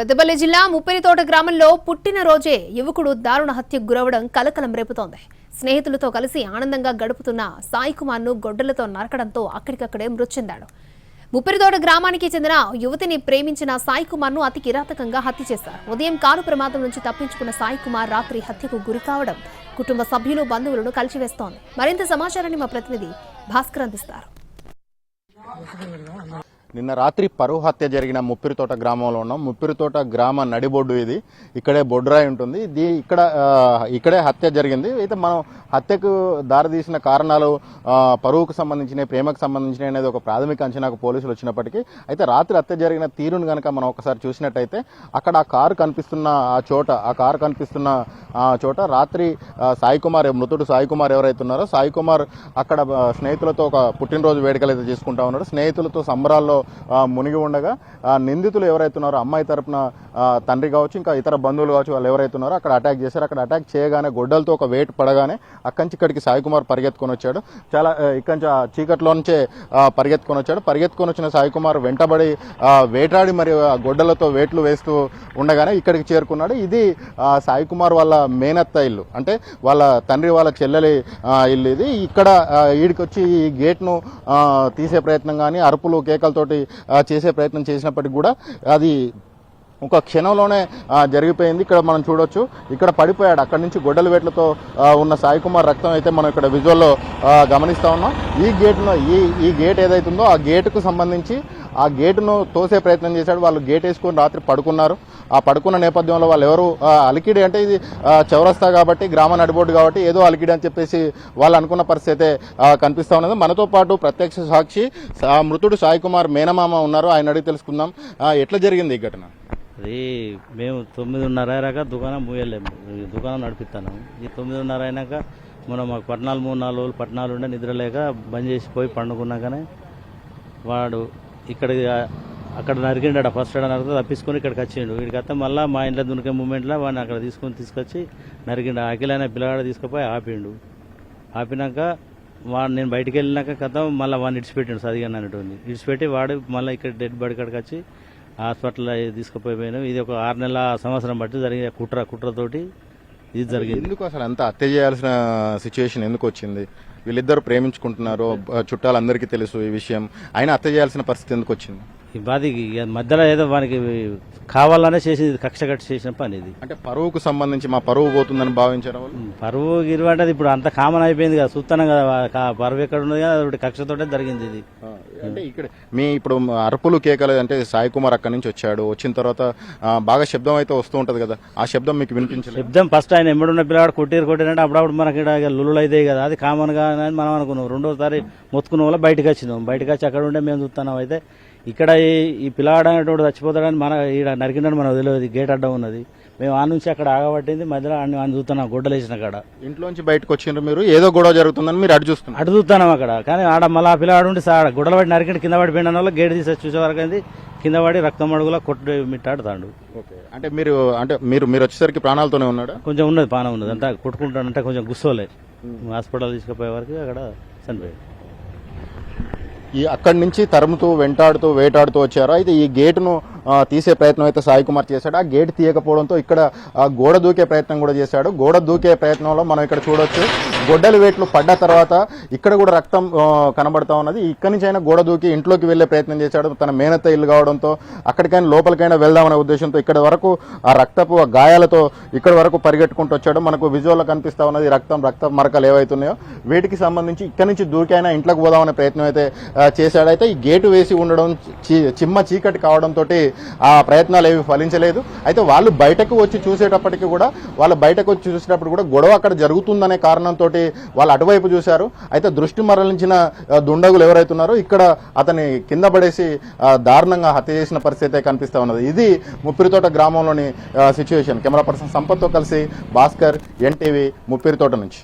పెద్దపల్లి జిల్లా ముప్పిరితోట గ్రామంలో పుట్టినరోజే యువకుడు దారుణ హత్యకు గురవడం కలకలం రేపుతోంది. స్నేహితులతో కలిసి ఆనందంగా గడుపుతున్న సాయి కుమార్ను గొడ్డలతో నరకడంతో అక్కడికక్కడే మృతి చెందాడు. ముప్పిరితోట గ్రామానికి చెందిన యువతిని ప్రేమించిన సాయి కుమార్ను అతి కిరాతకంగా హత్య చేశారు. ఉదయం కారు ప్రమాదం నుంచి తప్పించుకున్న సాయి కుమార్ రాత్రి హత్యకు గురి కావడం కుటుంబ సభ్యులు బంధువులను కలిసివేస్తోంది మరింత సమాచారాన్ని మా ప్రతినిధి భాస్కర్ అందిస్తారు. నిన్న రాత్రి పరువు హత్య జరిగిన ముప్పిరితోట గ్రామంలో ఉన్నాం. ముప్పిరితోట గ్రామ నడిబొడ్డు ఇది. ఇక్కడే బొడ్రాయి ఉంటుంది. ఇది ఇక్కడ ఇక్కడే హత్య జరిగింది. అయితే మనం హత్యకు దారితీసిన కారణాలు పరువుకు సంబంధించిన ప్రేమకు సంబంధించిన అనేది ఒక ప్రాథమిక అంచనాకు పోలీసులు వచ్చినప్పటికీ అయితే రాత్రి హత్య జరిగిన తీరును కనుక మనం ఒకసారి చూసినట్టయితే అక్కడ ఆ కారు కనిపిస్తున్న ఆ చోట ఆ కారు కనిపిస్తున్న ఆ చోట రాత్రి ఆ, సాయి కుమార్ మృతుడు సాయి కుమార్ ఎవరైతే ఉన్నారో సాయి కుమార్ అక్కడ స్నేహితులతో ఒక పుట్టినరోజు వేడుకలు అయితే చేసుకుంటా ఉన్నాడు. స్నేహితులతో సంబరాల్లో మునిగి ఉండగా నిందితులు ఎవరైతే ఉన్నారో అమ్మాయి తరపున తండ్రి కావచ్చు ఇంకా ఇతర బంధువులు కావచ్చు వాళ్ళు ఎవరైతే ఉన్నారో అక్కడ అటాక్ చేశారు. అక్కడ అటాక్ చేయగానే గొడ్డలతో ఒక వేటు పడగానే అక్కడి నుంచి ఇక్కడికి సాయి కుమార్ పరిగెత్తుకొని వచ్చాడు. చాలా ఇక్కడి నుంచి చీకట్లో నుంచే పరిగెత్తుకొని వచ్చాడు. పరిగెత్తుకొని వచ్చిన సాయి కుమార్ వెంటబడి వేటాడి మరి ఆ గొడ్డలతో వేట్లు వేస్తూ ఉండగానే ఇక్కడికి చేరుకున్నాడు. ఇది సాయి కుమార్ వాళ్ళ మేనత్త ఇల్లు. అంటే వాళ్ళ తండ్రి వాళ్ళ చెల్లెలి ఇల్లు ఇది. ఇక్కడ ఆ, వచ్చి ఈ గేట్ను తీసే ప్రయత్నం కానీ అరుపులు కేకలతోటి తోటి చేసే ప్రయత్నం చేసినప్పటికీ కూడా అది ఒక క్షణంలోనే జరిగిపోయింది. ఇక్కడ మనం చూడొచ్చు. ఇక్కడ పడిపోయాడు. అక్కడి నుంచి గొడ్డల వేట్లతో ఉన్న సాయి కుమార్ రక్తం అయితే మనం ఇక్కడ విజువల్లో గమనిస్తూ ఉన్నాం. ఈ గేట్ను ఈ ఈ గేట్ ఏదైతుందో ఆ గేటుకు సంబంధించి ఆ గేటును తోసే ప్రయత్నం చేశాడు. వాళ్ళు గేట్ వేసుకొని రాత్రి పడుకున్నారు. ఆ పడుకున్న నేపథ్యంలో వాళ్ళు ఎవరు అలికిడి అంటే ఇది చౌరస్తా కాబట్టి గ్రామ నడిబోర్డు కాబట్టి ఏదో అలికిడి అని చెప్పేసి వాళ్ళు అనుకున్న పరిస్థితి కనిపిస్తూ కనిపిస్తా ఉన్నది. మనతో పాటు ప్రత్యక్ష సాక్షి ఆ మృతుడు సాయి కుమార్ మేనమామ ఉన్నారు. ఆయన అడిగి తెలుసుకుందాం. ఎట్లా జరిగింది ఈ ఘటన? అది మేము తొమ్మిదిన్నర అయ్యాక దుకాణం మూయలేము దుకాణం నడిపిస్తాను. ఈ తొమ్మిదిన్నర అయినాక మనం మాకు పట్నాలు మూడు నాలుగు రోజులు పట్టణాలు ఉండే నిద్రలేక బంద్ చేసి పోయి పండుకున్నాకనే వాడు ఇక్కడ అక్కడ నరికిండాడ. ఫస్ట్ అడ నరికితే తప్పించుకొని ఇక్కడికి వచ్చిండు. వీడికి అత్త మళ్ళీ మా ఇంట్లో దునికే మూమెంట్లో వాడిని అక్కడ తీసుకొని తీసుకొచ్చి నరికిండు. అఖిల్ అనే పిల్లగాడ తీసుకుపోయి ఆపిండు. ఆపినాక వాడు నేను బయటికి వెళ్ళినాక కథ మళ్ళీ వాడిని ఇడిచిపెట్టిండు సదిగా అన్నటువంటి ఇడిచిపెట్టి వాడు మళ్ళీ ఇక్కడ డెడ్ బాడీ కాడికి వచ్చి హాస్పిటల్ తీసుకుపోయిపోయినాం ఇది ఒక ఆరు నెలల సంవత్సరం బట్టి జరిగే కుట్ర కుట్రతోటి ఇది జరిగింది. ఎందుకు అసలు అంత హత్య చేయాల్సిన సిచ్యువేషన్ ఎందుకు వచ్చింది? వీళ్ళిద్దరు ప్రేమించుకుంటున్నారు చుట్టాలందరికీ తెలుసు ఈ విషయం. అయినా హత్య చేయాల్సిన పరిస్థితి ఎందుకు వచ్చింది? ఈ బాధకి మధ్యలో ఏదో వానికి కావాలనే చేసింది కక్ష కట్టి చేసిన పని ఇది. అంటే పరువుకు సంబంధించి మా పరువు పోతుందని భావించారు వాళ్ళు? పరువు గిరువు అంటే ఇప్పుడు అంత కామన్ అయిపోయింది కదా చూస్తాను కదా పరువు ఎక్కడ ఉన్నది కదా కక్షతోటే జరిగింది ఇది. అంటే ఇక్కడ మీ ఇప్పుడు అరుపులు కేకలు అంటే సాయి కుమార్ అక్కడి నుంచి వచ్చాడు వచ్చిన తర్వాత బాగా శబ్దం అయితే వస్తూ ఉంటది కదా ఆ శబ్దం మీకు వినిపించలేదు? శబ్దం ఫస్ట్ ఆయన ఎమ్మడున్న పిల్లవాడు కొట్టిరు కొట్టిరంటే అప్పుడప్పుడు మనకి లులులు అయితే కదా అది కామన్గా మనం అనుకున్నాం. రెండోసారి మొత్తుకున్న వల్ల బయటకు వచ్చినాం. బయటకు వచ్చి అక్కడ ఉండే మేము చూస్తున్నాం అయితే ఇక్కడ ఈ ఈ అనేటువంటి చచ్చిపోతాడని మన ఇక్కడ నరికిండని మనకు తెలియదు గేట్ అడ్డం ఉన్నది. మేము ఆ నుంచి అక్కడ ఆగబట్టింది మధ్యలో ఆయన ఆయన చూస్తున్నాం గుడ్డలు వేసిన కాడ. ఇంట్లోంచి బయటకు వచ్చిండ్రు మీరు? ఏదో గొడవ జరుగుతుందని మీరు అటు చూస్తున్నారు. అటు చూస్తున్నాం అక్కడ. కానీ ఆడ మళ్ళీ ఆ పిల్లవాడు ఉండి సార్ గుడ్డలు పడి నరికిండి కింద పడి పోయిన వల్ల గేట్ తీసి చూసే వరకు అయింది. కింద పడి రక్తం అడుగులా కొట్టు మిట్టాడుతాడు. ఓకే. అంటే మీరు అంటే మీరు మీరు వచ్చేసరికి ప్రాణాలతోనే ఉన్నాడా? కొంచెం ఉన్నది పానం ఉన్నది. అంతా కొట్టుకుంటాడంటే కొంచెం గుస్సోలే. హాస్పిటల్ తీసుకుపోయే వరకు అక్కడ చనిపోయాడు. ఈ అక్కడి నుంచి తరుముతూ వెంటాడుతూ వేటాడుతూ వచ్చారు? అయితే ఈ గేటును తీసే ప్రయత్నం అయితే సాయి కుమార్ చేశాడు. ఆ గేట్ తీయకపోవడంతో ఇక్కడ ఆ, గోడ దూకే ప్రయత్నం కూడా చేశాడు. గోడ దూకే ప్రయత్నంలో మనం ఇక్కడ చూడొచ్చు. గొడ్డలి వేట్లు పడ్డ తర్వాత ఇక్కడ కూడా రక్తం కనబడతా ఉన్నది. ఇక్కడి నుంచి అయినా గోడ దూకి ఇంట్లోకి వెళ్ళే ప్రయత్నం చేశాడు. తన మేనత్త ఇల్లు కావడంతో అక్కడికైనా లోపలికైనా వెళ్దామనే ఉద్దేశంతో ఇక్కడ వరకు ఆ రక్తపు ఆ గాయాలతో ఇక్కడ వరకు పరిగెట్టుకుంటూ వచ్చాడు. మనకు విజువల్లో కనిపిస్తా ఉన్నది రక్తం రక్త మరకలు ఏవైతున్నాయో. వీటికి సంబంధించి ఇక్కడి నుంచి దూకైనా ఇంట్లోకి పోదామనే ప్రయత్నం అయితే చేశాడైతే ఈ గేటు వేసి ఉండడం చి- చిమ్మ చీకటి కావడంతో ఆ ప్రయత్నాలు ఏవి ఫలించలేదు. అయితే వాళ్ళు బయటకు వచ్చి చూసేటప్పటికి కూడా వాళ్ళు బయటకు వచ్చి చూసేటప్పుడు కూడా గొడవ అక్కడ జరుగుతుందనే కారణంతో వాళ్ళు అటువైపు చూశారు. అయితే దృష్టి మరలించిన దుండగులు ఎవరైతే ఉన్నారో ఇక్కడ అతని కింద పడేసి దారుణంగా హత్య చేసిన పరిస్థితి కనిపిస్తూ కనిపిస్తా ఉన్నది. ఇది ముప్పిరితోట గ్రామంలోని సిచ్యువేషన్ కెమెరా పర్సన్ సంపత్తో కలిసి భాస్కర్ ఎన్టీవీ ముప్పిరితోట నుంచి.